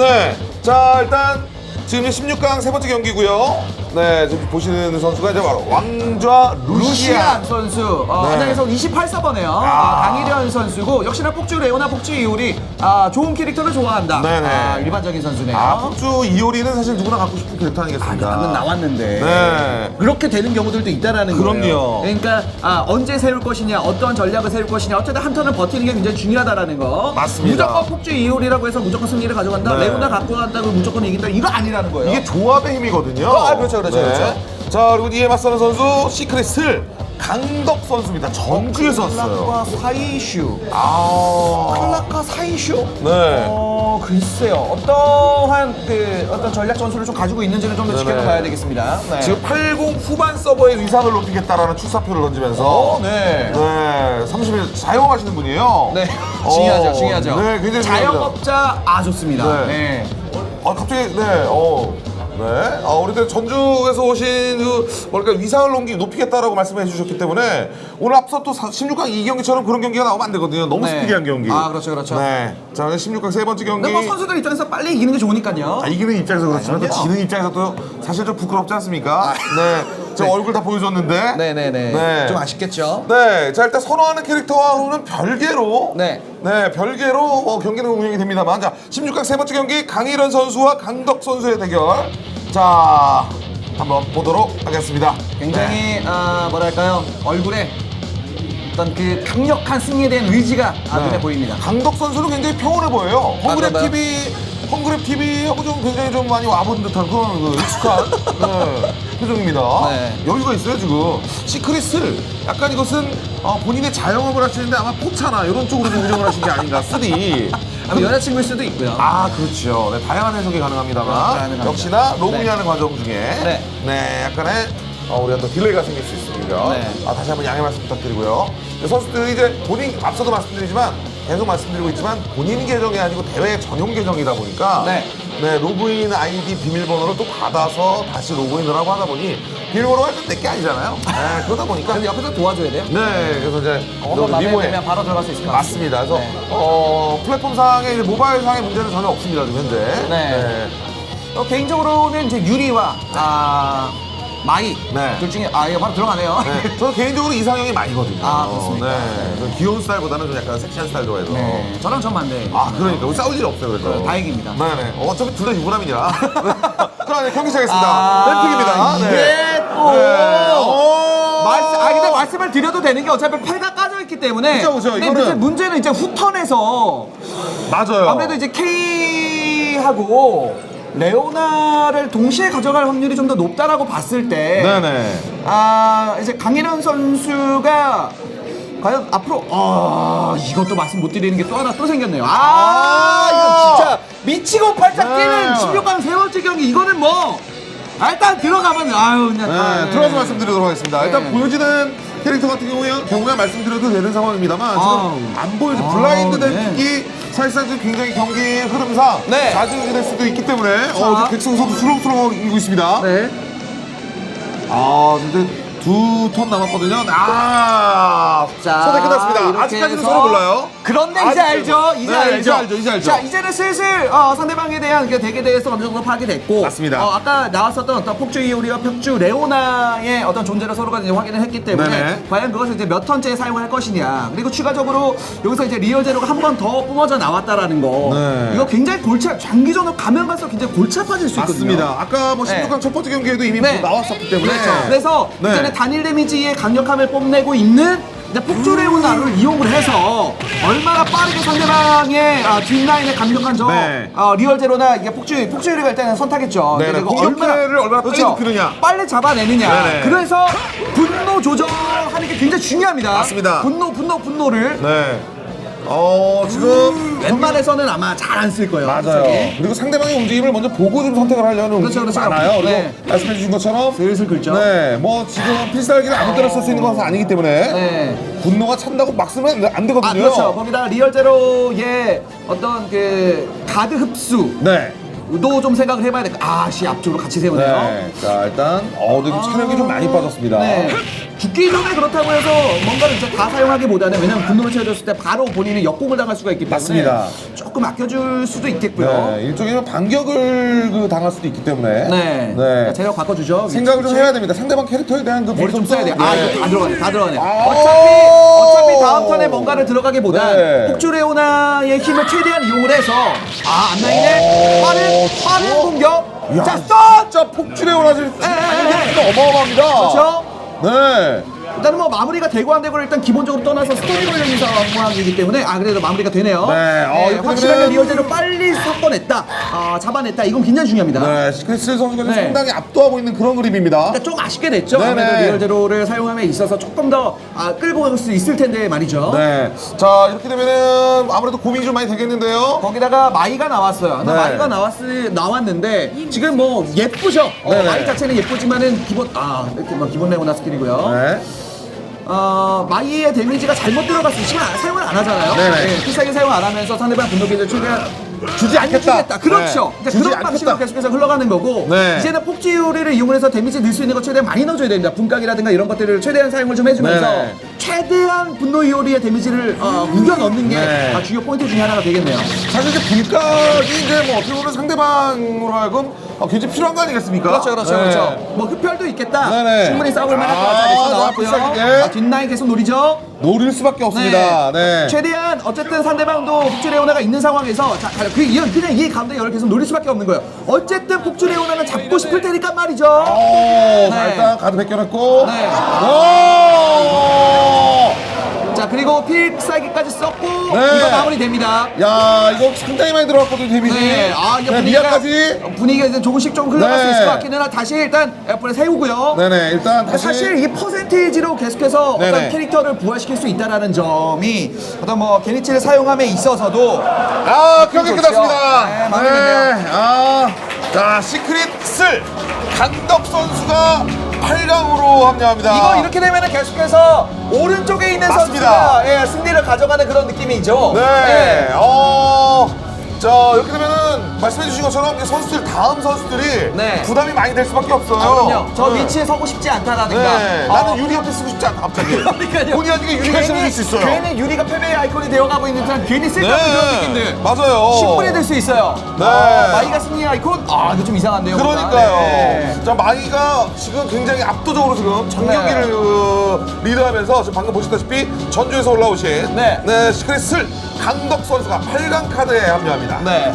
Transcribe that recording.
네. 자, 일단 지금 이제 16강 세 번째 경기고요. 네, 지금 보시는 선수가 이제 바로 왕좌 루시안. 루시안 선수 어, 네. 한양에서 28서버네요. 아, 강일현 선수고 역시나 폭주 레오나 폭주 이효리 아, 좋은 캐릭터를 좋아한다. 네네. 아, 일반적인 선수네요. 아, 폭주 이효리는 사실 누구나 갖고 싶은 캐릭터 아니겠습니까? 방금 나왔는데 네. 그렇게 되는 경우들도 있다라는 그럼요. 거예요. 그러니까 아, 언제 세울 것이냐, 어떤 전략을 세울 것이냐, 어쨌든 한 턴을 버티는 게 굉장히 중요하다라는 거. 맞습니다. 무조건 폭주 이효리라고 해서 무조건 승리를 가져간다. 네. 레오나 갖고 간다고 무조건 이긴다. 이거 아니라는 거예요. 이게 조합의 힘이거든요. 아, 그렇죠, 그렇죠, 그렇죠. 자, 그리고 이에 맞서는 선수 시크릿 슬 강덕 선수입니다. 전주에서 왔어요. 클라카 사이슈. 아, 클라카 사이슈? 네. 어, 글쎄요. 어떠한 그 어떤 전략 전술을 좀 가지고 있는지를 좀더 네네. 지켜봐야 되겠습니다. 네. 지금 80 후반 서버의 위상을 높이겠다라는 출사표를 던지면서 어, 네. 네, 30일 사용하시는 분이에요. 네. 어, 중요하죠, 중요하죠. 네, 굉장히 중요합니다. 자영업자 아 좋습니다. 네. 네. 아, 갑자기 네, 어. 네. 아, 우리 들 전주에서 오신 그 뭐랄까 위상을 높이, 높이겠다라고 말씀해 주셨기 때문에 오늘 앞서 또 16강 이 경기처럼 그런 경기가 나오면 안 되거든요. 너무 네. 스피디한 경기. 아, 그렇죠, 그렇죠. 네. 자, 오늘 16강 세 번째 경기. 근데 뭐 선수들 입장에서 빨리 이기는 게 좋으니까요. 아, 이기는 입장에서 그렇지만 또 아니요. 지는 입장에서 또 사실 좀 부끄럽지 않습니까? 네. 제 얼굴 다 보여줬는데. 네네네. 네. 좀 아쉽겠죠. 네, 자 일단 선호하는 캐릭터와는 별개로 네. 네, 별개로 어, 경기는 운영이 됩니다만 자 16강 세 번째 경기 강일원 선수와 강덕 선수의 대결 자 한번 보도록 하겠습니다. 굉장히 아 뭐랄까요 얼굴에 어떤 그 강력한 승리에 대한 의지가 아, 네. 눈에 보입니다. 강덕 선수는 굉장히 평온해 보여요. 헝그랩 그런가요? TV 헝그랩 TV하고 좀 굉장히 좀 많이 와본 듯한 그런 그 익숙한 네, 표정입니다. 네. 여유가 있어요 지금. 시크릿을 약간 이것은 어, 본인의 자영업을 하시는데 아마 포차나 이런 쪽으로 좀 운영을 하신 게 아닌가. 쓰리. 아마 여자친구일 수도 있고요. 아 그렇죠. 네, 다양한 해석이 가능합니다만 가능합니다. 역시나 로그인하는 네. 과정 중에 네. 네, 약간의 어, 우리가 또 딜레이가 생길 수 있습니다. 네. 아, 다시 한번 양해 말씀 부탁드리고요. 네, 선수들이 이제 본인 앞서도 말씀드리지만 계속 말씀드리고 있지만 본인 계정이 아니고 대회 전용 계정이다 보니까 네. 네, 로그인 아이디 비밀번호를 또 받아서 다시 로그인을 하고 하다 보니 비밀번호가 일단 내게 아니잖아요. 네, 그러다 보니까 근데 옆에서 도와줘야 돼요. 네, 그래서 이제 어떤 마음에 미모에 들면 바로 들어갈 수 있을 것 같습니다. 맞습니다. 그래서 네. 어, 플랫폼 상의 이제 모바일 상의 문제는 전혀 없습니다. 지금 현재. 네. 어, 개인적으로는 이제 유리와 아 마이 네. 둘 중에 아 이거 바로 들어가네요. 네. 저는 개인적으로 이상형이 많이거든요. 아, 그렇습니까? 네. 저는 귀여운 스타일보다는 좀 약간 섹시한 스타일 좋아해서. 네. 저랑 전 반대. 아, 그러니까. 우리 싸울 일이 없어요, 그래서. 다행입니다. 네네. 어, 어차피 둘 다 유부남이니라. 그럼 이제 경기 시작하겠습니다. 아, 뱀픽입니다. 이게 또. 네. 오. 말씀, 아 근데 말씀을 드려도 되는 게 어차피 팔가 까져 있기 때문에. 그죠, 그죠. 근데 이거는- 문제, 문제는 이제 후턴에서 맞아요. 아무래도 이제 K하고 레오나를 동시에 가져갈 확률이 좀 더 높다라고 봤을 때. 네네. 아 이제 강인원 선수가 과연 앞으로 아 이것도 말씀 못 드리는 게 또 하나 또 생겼네요. 아, 이거 진짜 미치고 팔짝 네. 뛰는 16강 세 번째 경기 이거는 뭐 아, 일단 들어가면 아유 그냥 다, 네, 들어가서 말씀드리도록 하겠습니다. 일단 네. 보여지는 캐릭터 같은 경우에, 경우에 말씀드려도 되는 상황입니다만 아우. 지금 안 보여져. 아우, 블라인드 된 네. 픽이 사실상 지금 굉장히 경기 흐름상 네. 좌지우지 수도 있기 때문에 자. 어, 지금 백승우 선수 수렁수렁 이기고 있습니다. 네. 아, 근데 두 턴 남았거든요. 아, 자, 선택 끝났습니다. 이렇게 아직까지는 해서- 서로 몰라요. 그런데 이제 알죠. 이제 네, 알죠. 이제 알죠. 이제 알죠. 자, 이제는 슬슬 어, 상대방에 대한 그 대결에 대해서 어느 정도 파악이 됐고. 맞습니다. 어, 아까 나왔었던 어떤 폭주 이오리와 폭주 레오나의 어떤 존재를 서로가 이제 확인을 했기 때문에 네네. 과연 그것을 이제 몇 턴째 사용할 것이냐. 그리고 추가적으로 여기서 이제 리얼 제로가 한 번 더 뿜어져 나왔다라는 거. 네. 이거 굉장히 골치 장기전으로 가면 갈수록 굉장히 골치 아파질 수 있거든요. 맞습니다. 아까 뭐 네. 16강 첫 번째 경기에도 이미 네. 뭐 나왔었기 때문에. 그렇죠. 그래서 네. 이제는 단일 데미지의 강력함을 뽐내고 있는 이제 폭주레오나를 이용을 해서 얼마나 빠르게 상대방의 아, 뒷라인에 강력한 저 네. 어, 리얼 제로나 이게 폭주 폭주유리가 일단은 선타겠죠. 네, 네. 그리고 공격패를 얼마나 빨리 눕히느냐. 빨리 잡아내느냐. 네, 네. 그래서 분노 조절하는 게 굉장히 중요합니다. 맞습니다. 분노 분노 분노를 네. 어, 지금 웬만해서는 아마 잘 안 쓸 거예요. 맞아요. 저기. 그리고 상대방의 움직임을 먼저 보고 좀 선택을 하려는 그렇죠, 움직임이 그렇죠. 많아요. 그리고 네. 말씀해 주신 것처럼 슬슬 긁죠. 네, 뭐 지금 필살기를 아무 때나 쓸 수 있는 것은 아니기 때문에 네. 분노가 찬다고 막 쓰면 안- 안 되거든요. 아 그렇죠. 거기다 리얼 제로의 어떤 그 가드 흡수 네. 도 좀 생각을 해봐야 될 것. 같아요. 아 씨 앞쪽으로 같이 세우네요. 네. 자, 일단 어, 근데 체력이 좀 많이 빠졌습니다. 네. 죽기 전에 그렇다고 해서 뭔가를 진짜 다 사용하기보다는 왜냐면 분노를 채워줬을 때 바로 본인은 역공을 당할 수가 있기 때문에 맞습니다. 조금 아껴줄 수도 있겠고요. 네, 일종의 반격을 그 당할 수도 있기 때문에 네. 네. 자, 체력 바꿔주죠. 생각을 좀 해야 됩니다. 상대방 캐릭터에 대한 그 머리 좀 분석도- 써야 돼. 아, 네. 이거 다 들어가네. 다 들어가네. 아. 어차피, 어차피 다음 턴에 뭔가를 들어가기보단 네. 폭주레오나의 힘을 최대한 이용을 해서 아, 앞라인에 빠른, 빠른 공격. 야, 자, 썬! 진짜 폭주레 오라지 네. 어마어마합니다. 그렇죠? 네. 일단은 뭐 마무리가 되고 안 되고를 일단 기본적으로 떠나서 스토리 걸려있는 상황이기 때문에 아 그래도 마무리가 되네요. 네, 어, 이렇게 확실하게 리얼제로 빨리 섞어냈다, 아, 잡아냈다. 이건 굉장히 중요합니다. 네, 시크릿스 선수가 네. 상당히 압도하고 있는 그런 그림입니다. 그러니까 좀 아쉽게 됐죠. 네네. 아무래도 리얼제로를 사용함에 있어서 조금 더 아, 끌고 갈 수 있을 텐데 말이죠. 네. 자, 이렇게 되면은 아무래도 고민이 좀 많이 되겠는데요. 거기다가 마이가 나왔어요. 근데 네. 마이가 나왔 나왔는데 지금 뭐 예쁘죠. 어, 네네. 마이 자체는 예쁘지만은 기본 아 이렇게 뭐 기본 레오나 스킬이고요. 네. 어, 마이의 데미지가 잘못 들어갔을 때 사용을 안 하잖아요. 네네. 네, 필살기 사용 안 하면서 상대방 분노기를 최대한 주지 안 않겠다. 주겠다. 그렇죠. 네. 그러니까 주지 그런 방식으로 않겠다. 계속해서 흘러가는 거고 네. 이제는 폭지 요리를 이용해서 데미지 넣을 수 있는 거 최대한 많이 넣어줘야 됩니다. 분각이라든가 이런 것들을 최대한 사용을 좀 해주면서 네네. 최대한 분노 이오리의 데미지를 어, 우겨 넣는 게 네. 아, 주요 포인트 중에 하나가 되겠네요. 사실 이제 불각이 이제 뭐 어떻게 보면 상대방으로 하여금 어, 굉장히 필요한 거 아니겠습니까? 그렇죠, 그렇죠, 네. 그렇죠. 뭐 흡혈도 있겠다. 네네. 충분히 싸울 만한 것 아, 같아. 내가 자, 나왔고요. 필살기. 아, 뒷라인 계속 노리죠. 노릴 수밖에 없습니다. 네. 최대한 어쨌든 상대방도 폭주레오나가 있는 상황에서 자, 가- 그 이런 그냥 이 가운데 열을 계속 노릴 수밖에 없는 거예요. 어쨌든 폭주레오나는 잡고 싶을 테니까 말이죠. 오, 자, 네. 일단 가드 벗겨놨고. 네. 오! 필살기까지 썼고 네. 이거 마무리됩니다. 야, 이거 상당히 많이 들어갔거든요, 데미지. 네, 아 이제 네, 분위기가 미아까지. 분위기가 이제 조금씩 좀 흘러갈 네. 수 있을 것 같기는 한 다시 일단 애플에 세우고요. 네네, 일단 다시. 사실 이 퍼센테이지로 계속해서 네네. 어떤 캐릭터를 부활시킬 수 있다라는 점이 어떤 뭐 게니치를 사용함에 있어서도 아, 경기 좋죠. 끝났습니다. 네, 마무리됐네요. 아, 자, 시크릿 슬 강덕 선수가 8강으로 합류합니다. 이거 이렇게 되면 계속해서 오른쪽에 있는 맞습니다. 선수가 예, 승리를 가져가는 그런 느낌이죠. 네. 어. 자 이렇게 되면은 말씀해 주신 것처럼 이 선수들 다음 선수들이 네. 부담이 많이 될 수밖에 없어요. 아, 그럼요. 저 네. 위치에 서고 싶지 않다라든가. 네. 어, 나는 유리 옆에 쓰고 싶지 않다 갑자기. 그러니까요. 본의 아니게 유리가 있을 수 있어요. 괜히 유리가 패배의 아이콘이 되어가고 있는 듯한 괜히 쓸데없는 네. 그런 느낌들. 맞아요. 신분이 될수 있어요. 네. 어, 마이가 승리 아이콘? 아, 이거 좀 이상한데요. 그러니까요. 네. 자 마이가 지금 굉장히 압도적으로 지금 전 네. 경기를 어, 리드하면서 지금 방금 보시다시피 전주에서 올라오신 네. 시크릿 슬 강덕 선수가 8강 카드에 합류합니다. 네.